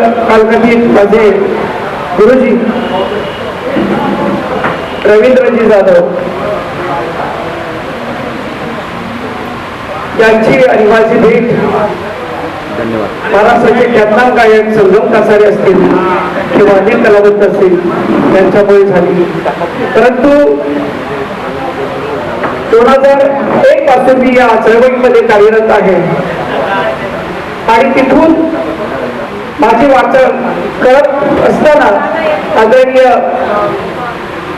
कालकथित माझे गुरुजी रवींद्रजी जाधव यांची आणि माझी भेट महाराष्ट्राचे ख्यातनाम गायक संगम कासारे असतील किंवा अनेक कलावंत असतील त्यांच्यामुळे झाली. परंतु दोन हजार एक पासून मी या चळवळीमध्ये कार्यरत आहे. आणि तिथून वाटचाल करत असताना आदरणीय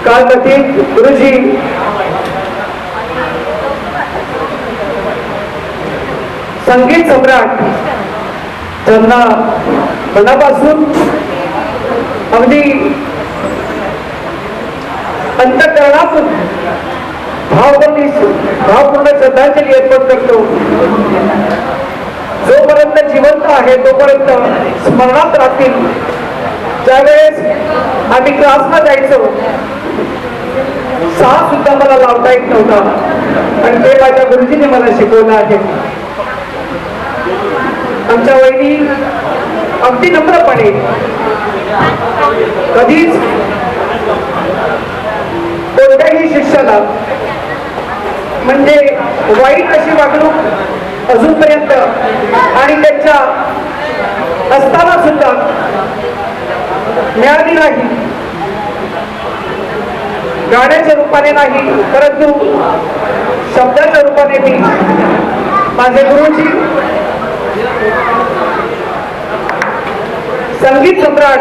कालकथित गुरुजी संगीत सम्राट त्यांना मनापासून अगदी अंतकरणातून भावपूर्ण भावपूर्ण श्रद्धांजली अर्पण करतो. तोपर्यंत स्मरणात राहतील ज्यावेळेस आम्ही क्लासला जायचो. सहा सुद्धा मला लावता येत नव्हता. आणि ते माझ्या गुरुजीने मला शिकवलं आहे. आमच्या वहिनी अगदी नम्रपणे कधीच कोणत्याही शिष्याला म्हणजे वाईट अशी वागणूक अजूनपर्यंत आणि त्यांच्या असताना सुद्धा मिळाली नाही. गाण्याच्या रूपाने नाही परंतु शब्दाच्या रूपाने मी माझे गुरुजी संगीत सम्राट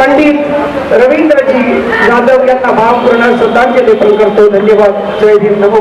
पंडित रवींद्रजी जाधव यांना भावपूर्ण श्रद्धांजली अर्पण करतो. धन्यवाद. जय भीम नमो